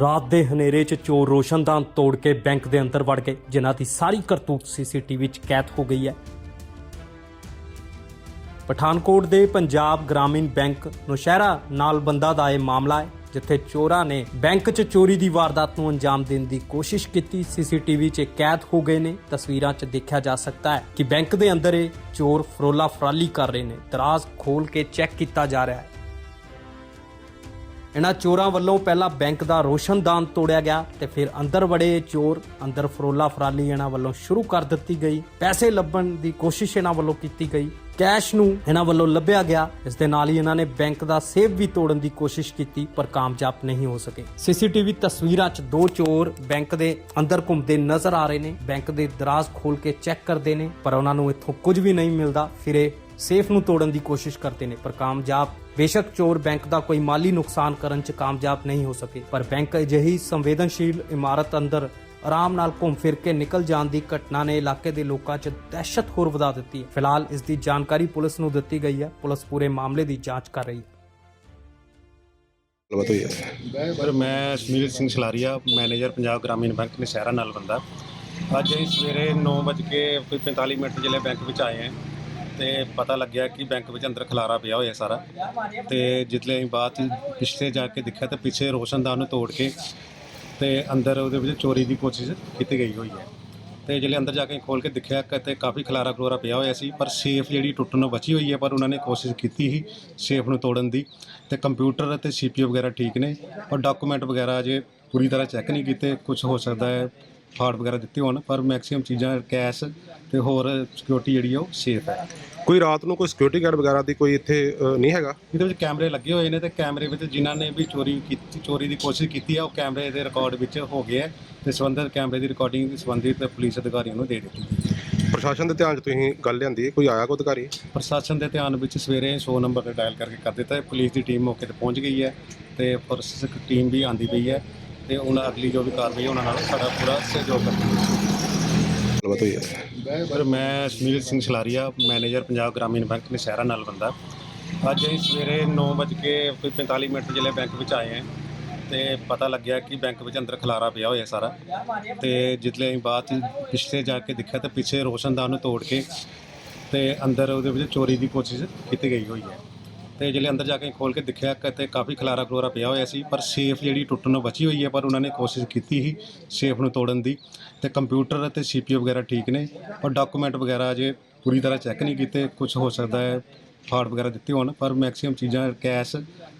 ਰਾਤ ਦੇ ਹਨੇਰੇ 'ਚ ਚੋਰ ਰੋਸ਼ਨਦਾਨ ਤੋੜ ਕੇ ਬੈਂਕ ਦੇ ਅੰਦਰ ਵੜ ਗਏ, ਜਿਨ੍ਹਾਂ ਦੀ ਸਾਰੀ ਕਰਤੂਤ ਸੀਸੀਟੀਵੀ 'ਚ ਕੈਦ ਹੋ ਗਈ ਹੈ। ਪਠਾਨਕੋਟ ਦੇ ਪੰਜਾਬ ਗ੍ਰਾਮੀਣ ਬੈਂਕ ਨੌਸ਼ਹਿਰਾ ਨਾਲ ਬੰਦਾ ਦਾ ਇਹ ਮਾਮਲਾ ਹੈ, ਜਿੱਥੇ ਚੋਰਾਂ ਨੇ ਬੈਂਕ 'ਚ ਚੋਰੀ ਦੀ ਵਾਰਦਾਤ ਨੂੰ ਅੰਜਾਮ ਦੇਣ ਦੀ ਕੋਸ਼ਿਸ਼ ਕੀਤੀ। ਸੀਸੀਟੀਵੀ 'ਚ ਕੈਦ ਹੋ ਗਏ ਨੇ। ਤਸਵੀਰਾਂ 'ਚ ਦੇਖਿਆ ਜਾ ਸਕਦਾ ਹੈ ਕਿ ਬੈਂਕ ਦੇ ਅੰਦਰ ਇਹ ਚੋਰ ਫਰੋਲਾ ਫਰਾਲੀ ਕਰ ਰਹੇ ਨੇ। ਦਰਾਜ਼ ਖੋਲ ਕੇ ਚੈੱਕ ਕੀਤਾ ਜਾ ਰਿਹਾ ਹੈ। ਇਹਨਾਂ ਚੋਰਾਂ ਵੱਲੋਂ ਪਹਿਲਾਂ ਬੈਂਕ ਦਾ ਰੋਸ਼ਨਦਾਨ ਤੋੜਿਆ ਗਿਆ ਤੇ ਫਿਰ ਅੰਦਰ ਵੜੇ ਚੋਰ, ਅੰਦਰ ਫਰੋਲਾ ਫਰਾਲੀ ਇਹਨਾਂ ਵੱਲੋਂ ਸ਼ੁਰੂ ਕਰ ਦਿੱਤੀ ਗਈ। ਪੈਸੇ ਲੱਭਣ ਦੀ ਕੋਸ਼ਿਸ਼ ਇਹਨਾਂ ਵੱਲੋਂ ਕੀਤੀ ਗਈ। ਕੈਸ਼ ਨੂੰ ਇਹਨਾਂ ਵੱਲੋਂ ਲੱਭਿਆ ਗਿਆ। ਇਸ ਦੇ ਨਾਲ ਹੀ ਇਹਨਾਂ ਨੇ ਬੈਂਕ ਦਾ ਸੇਫ ਵੀ ਤੋੜਨ ਦੀ ਕੋਸ਼ਿਸ਼ ਕੀਤੀ, ਪਰ ਕਾਮਯਾਬ ਨਹੀਂ ਹੋ ਸਕੇ। ਸੀਸੀਟੀਵੀ ਤਸਵੀਰਾਂ 'ਚ ਦੋ ਚੋਰ ਬੈਂਕ ਦੇ ਅੰਦਰ ਘੁੰਮਦੇ ਨਜ਼ਰ ਆ ਰਹੇ ਨੇ। ਬੈਂਕ ਦੇ ਦਰਾਜ਼ ਖੋਲ ਕੇ ਚੈੱਕ ਕਰਦੇ ਨੇ, ਪਰ ਉਹਨਾਂ ਨੂੰ ਇੱਥੋਂ ਕੁਝ ਵੀ ਨਹੀਂ ਮਿਲਦਾ। ਫਿਰ ਇਹ ਸੇਫ ਨੂੰ ਤੋੜਨ ਦੀ ਕੋਸ਼ਿਸ਼ ਕਰਦੇ ਨੇ ਪਰ ਕਾਮਯਾਬ ਬੇਸ਼ੱਕ ਚੋਰ ਬੈਂਕ ਦਾ ਕੋਈ ਮਾਲੀ ਨੁਕਸਾਨ ਕਰਨ 'ਚ ਕਾਮਯਾਬ ਨਹੀਂ ਹੋ ਸਕੇ। ਪਰ ਬੈਂਕ ਅਜਿਹੀ ਸੰਵੇਦਨਸ਼ੀਲ ਇਮਾਰਤ ਅੰਦਰ ਆਰਾਮ ਨਾਲ ਘੁੰਮ ਫਿਰ ਕੇ ਨਿਕਲ ਜਾਣ ਦੀ ਘਟਨਾ ਨੇ ਇਲਾਕੇ ਦੇ ਲੋਕਾਂ 'ਚ ਦਹਿਸ਼ਤ ਹੋਰ ਵਧਾ ਦਿੱਤੀ ਹੈ। ਫਿਲਹਾਲ ਇਸ ਦੀ ਜਾਣਕਾਰੀ ਪੁਲਿਸ ਨੂੰ ਦਿੱਤੀ ਗਈ ਹੈ। ਪੁਲਿਸ ਪੂਰੇ ਮਾਮਲੇ ਦੀ ਜਾਂਚ ਕਰ ਰਹੀ ਹੈ। ਗੱਲਬਾਤ ਹੋਈ ਹੈ। ਪਰ ਮੈਂ ਸੁਨੀਲ ਸਿੰਘ ਸਲਾਰੀਆ ਮੈਨੇਜਰ ਪੰਜਾਬ ਗ੍ਰਾਮੀਣ ਬੈਂਕ ਨਸ਼ਹਿਰਾ ਨਾਲ ਬੰਦਾ। ਅੱਜ ਅਸੀਂ ਸਵੇਰੇ 9:45 ਮਿੰਟ ਜਿਹੜੇ ਬੈਂਕ ਵਿੱਚ ਆਏ ਹਾਂ। ਤੇ ਪਤਾ ਲੱਗਿਆ ਕਿ ਬੈਂਕ ਵਿੱਚ ਅੰਦਰ ਖਲਾਰਾ ਪਿਆ ਹੋਇਆ ਸਾਰਾ। ਤੇ ਜਿੱਤਲੇ ਅਸੀਂ ਬਾਅਦ 'ਚ ਪਿੱਛੇ ਜਾ ਕੇ ਦੇਖਿਆ ਤਾਂ ਪਿੱਛੇ ਰੋਸ਼ਨਦਾਨ ਨੂੰ ਤੋੜ ਕੇ ਤੇ ਅੰਦਰ ਉਹਦੇ ਵਿੱਚ ਚੋਰੀ ਦੀ ਕੋਸ਼ਿਸ਼ ਕੀਤੀ ਗਈ ਹੋਈ ਹੈ। ਤੇ ਜਿਹੜੇ ਅੰਦਰ ਜਾ ਕੇ ਖੋਲ ਕੇ ਦੇਖਿਆ ਕਿ ਕਾਫੀ ਖਲਾਰਾ ਖਲੋਰਾ ਪਿਆ ਹੋਇਆ ਸੀ, ਪਰ ਸੇਫ ਜਿਹੜੀ ਟੁੱਟਣ ਨੂੰ ਬਚੀ ਹੋਈ ਹੈ, ਪਰ ਉਹਨਾਂ ਨੇ ਕੋਸ਼ਿਸ਼ ਕੀਤੀ ਸੀ ਸੇਫ ਨੂੰ ਤੋੜਨ ਦੀ। ਤੇ ਕੰਪਿਊਟਰ ਅਤੇ ਸੀਪੀਯੂ ਵਗੈਰਾ ਠੀਕ ਨੇ, ਪਰ ਡਾਕੂਮੈਂਟ ਵਗੈਰਾ ਅਜੇ ਪੂਰੀ ਤਰ੍ਹਾਂ ਚੈੱਕ ਨਹੀਂ ਕੀਤੇ ਕੁਝ ਹੋ ਸਕਦਾ ਹੈ ਫਾੜ ਵਗੈਰਾ ਦਿੱਤੇ ਹੋਣ ਪਰ ਮੈਕਸਿਮਮ ਚੀਜ਼ਾਂ ਕੈਸ਼ ਤੇ ਹੋਰ ਸਿਕਿਉਰਿਟੀ ਜਿਹੜੀ ਆ ਉਹ ਸੇਫ ਹੈ। ਕੋਈ ਰਾਤ ਨੂੰ ਕੋਈ ਸਿਕਿਉਰਿਟੀ ਗਾਰਡ ਵਗੈਰਾ ਦੀ ਕੋਈ ਇੱਥੇ ਅ, ਨਹੀਂ ਹੈਗਾ? ਇਹਦੇ ਵਿੱਚ ਕੈਮਰੇ ਲੱਗੇ ਹੋਏ ਨੇ ਤੇ ਕੈਮਰੇ ਵਿੱਚ ਜਿਨ੍ਹਾਂ ਨੇ ਵੀ ਚੋਰੀ ਕੀਤੀ ਚੋਰੀ ਦੀ ਕੋਸ਼ਿਸ਼ ਕੀਤੀ ਆ ਉਹ ਕੈਮਰੇ ਦੇ ਰਿਕਾਰਡ ਵਿੱਚ ਹੋ ਗਏ ਹੈ ਤੇ ਸੰਬੰਧਿਤ ਕੈਮਰੇ ਦੀ ਰਿਕਾਰਡਿੰਗ ਸੰਬੰਧਿਤ ਪੁਲਿਸ ਅਧਿਕਾਰੀਆਂ ਨੂੰ ਦੇ ਦਿੱਤੀ ਗਈ ਪ੍ਰਸ਼ਾਸਨ ਦੇ ਧਿਆਨ 'ਚ ਤੁਸੀਂ ਗੱਲ ਲਿਆਂਦੀ ਹੈ? ਕੋਈ ਆਇਆ ਕੋਈ ਅਧਿਕਾਰੀ? ਪ੍ਰਸ਼ਾਸਨ ਦੇ ਧਿਆਨ ਵਿੱਚ ਸਵੇਰੇ 100 ਨੰਬਰ ਤੇ ਡਾਇਲ ਕਰਕੇ ਕਰ ਦਿੱਤਾ ਹੈ। ਪੁਲਿਸ ਦੀ ਟੀਮ ਮੌਕੇ ਤੇ ਪਹੁੰਚ ਗਈ ਹੈ ਤੇ ਫੋਰੈਂਸਿਕ ਟੀਮ ਵੀ ਆਂਦੀ ਪਈ ਹੈ। ਤੇ ਉਹਨਾਂ ਅਗਲੀ ਜੋ ਵੀ ਕਾਰਵਾਈ ਉਹਨਾਂ ਨਾਲ ਸਾਡਾ ਪੂਰਾ ਸਹਿਯੋਗ ਕਰਨਗੇ ਗੱਲਬਾਤ ਹੋਈ ਹੈ। ਪਰ ਮੈਂ ਸੁਨੀਲ ਸਿੰਘ ਸਲਾਰੀਆ ਮੈਨੇਜਰ ਪੰਜਾਬ ਗ੍ਰਾਮੀਣ ਬੈਂਕ ਨਸ਼ਹਿਰਾ ਨਾਲ ਬੰਦਾ। ਅੱਜ ਅਸੀਂ ਸਵੇਰੇ 9:45 ਮਿੰਟ ਜਿਹੜੇ ਬੈਂਕ ਵਿੱਚ ਆਏ ਹਾਂ ਤੇ ਪਤਾ ਲੱਗਿਆ ਕਿ ਬੈਂਕ ਵਿੱਚ ਅੰਦਰ ਖਲਾਰਾ ਪਿਆ ਹੋਇਆ ਸਾਰਾ। ਤੇ ਜਿੱਤਲੇ ਅਸੀਂ ਬਾਅਦ ਪਿੱਛੇ ਜਾ ਕੇ ਦੇਖਿਆ ਤਾਂ ਪਿੱਛੇ ਰੋਸ਼ਨਦਾਨ ਨੂੰ ਤੋੜ ਕੇ ਤੇ ਅੰਦਰ ਉਹਦੇ ਵਿੱਚ ਚੋਰੀ ਦੀ ਕੋਸ਼ਿਸ਼ ਕੀਤੀ ਗਈ ਹੋਈ ਹੈ। ਤੇ ਜਿਹੜੇ ਅੰਦਰ ਜਾ ਕੇ ਖੋਲ ਕੇ ਦੇਖਿਆ ਕਿ ਕਾਫੀ ਖਲਾਰਾ ਖਲੋਰਾ ਪਿਆ ਹੋਇਆ ਸੀ, ਪਰ ਸੇਫ ਜਿਹੜੀ ਟੁੱਟਣ ਨੂੰ ਬਚੀ ਹੋਈ ਹੈ, ਪਰ ਉਹਨਾਂ ਨੇ ਕੋਸ਼ਿਸ਼ ਕੀਤੀ ਸੀ ਸੇਫ ਨੂੰ ਤੋੜਨ ਦੀ ਤੇ ਕੰਪਿਊਟਰ ਅਤੇ ਸੀਪੀਯੂ ਵਗੈਰਾ ਠੀਕ ਨੇ, ਔਰ ਡਾਕੂਮੈਂਟ ਵਗੈਰਾ ਅਜੇ ਪੂਰੀ ਤਰ੍ਹਾਂ ਚੈੱਕ ਨਹੀਂ ਕੀਤੇ ਕੁਝ ਹੋ ਸਕਦਾ ਹੈ ਫਾੜ ਵਗੈਰਾ ਦਿੱਤੇ ਹੋਣ ਪਰ ਮੈਕਸਿਮਮ ਚੀਜ਼ਾਂ ਕੈਸ਼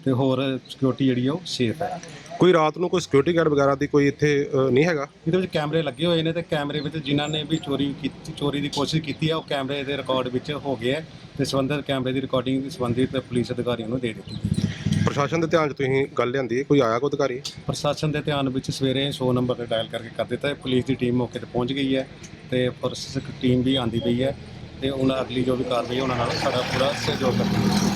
ਤੇ ਹੋਰ ਸਿਕਿਉਰਿਟੀ ਜਿਹੜੀ ਆ ਉਹ ਸੇਫ ਹੈ। ਕੋਈ ਰਾਤ ਨੂੰ ਕੋਈ ਸਿਕਿਉਰਿਟੀ ਗਾਰਡ ਵਗੈਰਾ ਦੀ ਕੋਈ ਇੱਥੇ ਅ, ਨਹੀਂ ਹੈਗਾ? ਇਹਦੇ ਵਿੱਚ ਕੈਮਰੇ ਲੱਗੇ ਹੋਏ ਨੇ ਤੇ ਕੈਮਰੇ ਵਿੱਚ ਜਿਨ੍ਹਾਂ ਨੇ ਵੀ ਚੋਰੀ ਕੀਤੀ ਚੋਰੀ ਦੀ ਕੋਸ਼ਿਸ਼ ਕੀਤੀ ਆ ਉਹ ਕੈਮਰੇ ਦੇ ਰਿਕਾਰਡ ਵਿੱਚ ਹੋ ਹੈ ਤੇ ਸੰਬੰਧਿਤ ਕੈਮਰੇ ਦੀ ਰਿਕਾਰਡਿੰਗ ਸੰਬੰਧਿਤ ਪੁਲਿਸ ਅਧਿਕਾਰੀਆਂ ਨੂੰ ਦੇ ਦਿੱਤੀ ਗਈ ਪ੍ਰਸ਼ਾਸਨ ਦੇ ਧਿਆਨ 'ਚ ਤੁਸੀਂ ਗੱਲ ਲਿਆਂਦੀ ਹੈ? ਕੋਈ ਆਇਆ ਕੋਈ ਅਧਿਕਾਰੀ? ਪ੍ਰਸ਼ਾਸਨ ਦੇ ਧਿਆਨ ਵਿੱਚ ਸਵੇਰੇ 100 ਨੰਬਰ ਤੇ ਡਾਇਲ ਕਰਕੇ ਕਰ ਦਿੱਤਾ ਹੈ। ਪੁਲਿਸ ਦੀ ਟੀਮ ਮੌਕੇ ਤੇ ਪਹੁੰਚ ਗਈ ਹੈ ਤੇ ਫੋਰੈਂਸਿਕ ਟੀਮ ਵੀ ਆਂਦੀ ਪਈ ਹੈ। ਤੇ ਉਹਨਾਂ ਅਗਲੀ ਜੋ ਵੀ ਕਾਰਵਾਈ ਉਹਨਾਂ ਨਾਲ ਸਾਡਾ ਪੂਰਾ ਸਹਿਯੋਗ ਕਰਨਗੇ